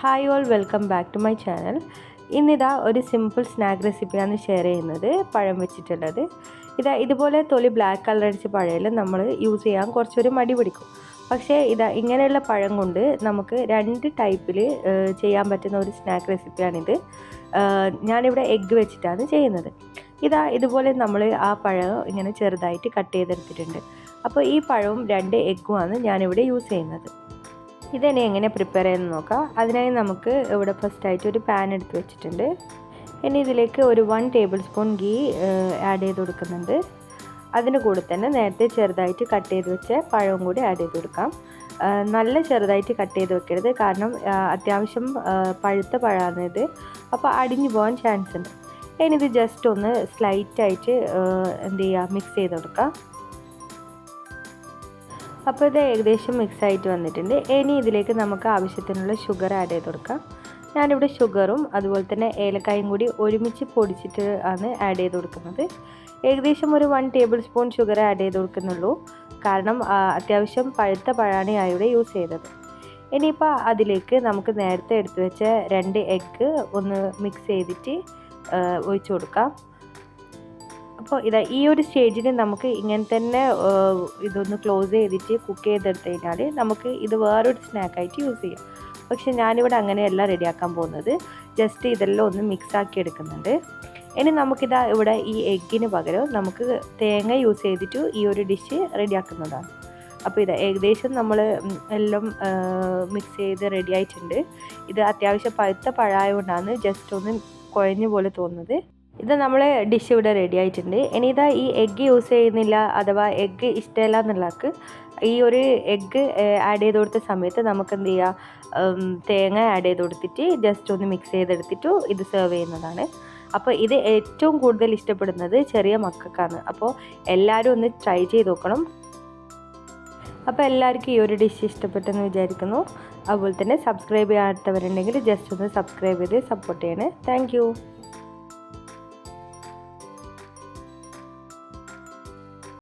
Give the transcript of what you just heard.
Hi all welcome back to my channel ഇന്നിതാ ഒരു simple snack റെസിപ്പിയാണ് ഷെയർ ചെയ്യുന്നത് പഴം വെച്ചിട്ടുള്ളത്. ഇതാ ഇതുപോലെ തൊലി ബ്ലാക്ക് കളർ അടിച്ച പഴയിൽ നമ്മൾ യൂസ് ചെയ്യാൻ കുറച്ചൊരു മടി പിടിക്കും. പക്ഷേ ഇതാ ഇങ്ങനെയുള്ള പഴം കൊണ്ട് നമുക്ക് രണ്ട് ടൈപ്പിൽ ചെയ്യാൻ പറ്റുന്ന ഒരു സ്നാക്ക് റെസിപ്പിയാണിത് ഞാനിവിടെ എഗ്ഗ് വെച്ചിട്ടാണ് ചെയ്യുന്നത്. ഇതാ ഇതുപോലെ നമ്മൾ ആ പഴം ഇങ്ങനെ ചെറുതായിട്ട് കട്ട് ചെയ്തെടുത്തിട്ടുണ്ട്. അപ്പോൾ ഈ പഴവും രണ്ട് എഗ്ഗുമാണ് ഞാനിവിടെ യൂസ് ചെയ്യുന്നത്. ഇതിനെ എങ്ങനെ പ്രിപ്പയർ ചെയ്യുന്നത് നോക്കാം. അതിനായി നമുക്ക് ഇവിടെ ഫസ്റ്റായിട്ട് ഒരു പാൻ എടുത്ത് വെച്ചിട്ടുണ്ട്. ഇനി ഇതിലേക്ക് ഒരു one tablespoon ghee add ചെയ്ത് കൊടുക്കുന്നുണ്ട്. അതിന് കൂടെ തന്നെ നേരത്തെ ചെറുതായിട്ട് കട്ട് ചെയ്ത് വെച്ച പഴവും കൂടി ആഡ് ചെയ്ത് കൊടുക്കാം. നല്ല ചെറുതായിട്ട് കട്ട് ചെയ്ത് വെക്കരുത്. കാരണം അത്യാവശ്യം പഴുത്ത പഴമാണ് ഇത്. അപ്പോൾ അടിഞ്ഞു പോകാൻ ചാൻസ് ഉണ്ട്. ഇനി ഇത് ജസ്റ്റ് ഒന്ന് സ്ലൈറ്റായിട്ട് എന്ത് ചെയ്യുക മിക്സ് ചെയ്ത് കൊടുക്കാം. അപ്പോൾ ഇത് ഏകദേശം മിക്സ് ആയിട്ട് വന്നിട്ടുണ്ട്. ഇനി ഇതിലേക്ക് നമുക്ക് ആവശ്യത്തിനുള്ള ഷുഗർ ആഡ് ചെയ്ത് കൊടുക്കാം. ഞാനിവിടെ ഷുഗറും അതുപോലെ തന്നെ ഏലക്കായും കൂടി ഒരുമിച്ച് പൊടിച്ചിട്ട് ആണ് ആഡ് ചെയ്ത് കൊടുക്കുന്നത്. ഏകദേശം ഒരു one tablespoon sugar add ചെയ്ത് കൊടുക്കുന്നുള്ളൂ. കാരണം അത്യാവശ്യം പഴുത്ത പഴമാണ് ഞാൻ ഇവിടെ യൂസ് ചെയ്തത്. ഇനിയിപ്പോൾ അതിലേക്ക് നമുക്ക് നേരത്തെ എടുത്തു വെച്ച രണ്ട് എഗ്ഗ് ഒന്ന് മിക്സ് ചെയ്തിട്ട് ഒഴിച്ചു കൊടുക്കാം. അപ്പോൾ ഇതാ ഈ ഒരു സ്റ്റേജിൽ നമുക്ക് ഇങ്ങനെ തന്നെ ഇതൊന്ന് ക്ലോസ് ചെയ്തിട്ട് കുക്ക് ചെയ്തെടുത്ത് കഴിഞ്ഞാൽ നമുക്ക് ഇത് വേറൊരു സ്നാക്കായിട്ട് യൂസ് ചെയ്യാം. പക്ഷേ ഞാനിവിടെ അങ്ങനെയല്ല റെഡിയാക്കാൻ പോകുന്നത്. ജസ്റ്റ് ഇതെല്ലാം ഒന്ന് മിക്സ് ആക്കി എടുക്കുന്നുണ്ട്. ഇനി നമുക്കിതാ ഇവിടെ ഈ എഗ്ഗിന് പകരം നമുക്ക് തേങ്ങ യൂസ് ചെയ്തിട്ട് ഈ ഒരു ഡിഷ് റെഡിയാക്കുന്നതാണ്. അപ്പോൾ ഇത് ഏകദേശം നമ്മൾ എല്ലാം മിക്സ് ചെയ്ത് റെഡി ആയിട്ടുണ്ട്. ഇത് അത്യാവശ്യം പഴുത്ത പഴമായതുകൊണ്ടാണ് ജസ്റ്റ് ഒന്ന് കുഴഞ്ഞ പോലെ തോന്നുന്നത്. ഇത് നമ്മൾ ഡിഷ് ഇവിടെ റെഡി ആയിട്ടുണ്ട്. ഇനി ഇതാ ഈ എഗ്ഗ് യൂസ് ചെയ്യുന്നില്ല അഥവാ എഗ്ഗ് ഇഷ്ടമല്ല എന്നുള്ളവർക്ക് ഈ ഒരു എഗ്ഗ് ആഡ് ചെയ്ത് കൊടുത്ത സമയത്ത് നമുക്ക് എന്ത് ചെയ്യാം? തേങ്ങ ആഡ് ചെയ്ത് കൊടുത്തിട്ട് ജസ്റ്റ് ഒന്ന് മിക്സ് ചെയ്തെടുത്തിട്ട് ഇത് സെർവ് ചെയ്യുന്നതാണ്. അപ്പോൾ ഇത് ഏറ്റവും കൂടുതൽ ഇഷ്ടപ്പെടുന്നത് ചെറിയ മക്കൾക്കാണ്. അപ്പോൾ എല്ലാവരും ഒന്ന് ട്രൈ ചെയ്ത് നോക്കണം. അപ്പോൾ എല്ലാവർക്കും ഈ ഒരു ഡിഷ് ഇഷ്ടപ്പെട്ടെന്ന് വിചാരിക്കുന്നു. അതുപോലെ തന്നെ സബ്സ്ക്രൈബ് ചെയ്യാത്തവരുണ്ടെങ്കിൽ ജസ്റ്റ് ഒന്ന് സബ്സ്ക്രൈബ് ചെയ്ത് സപ്പോർട്ട് ചെയ്യണേ. താങ്ക്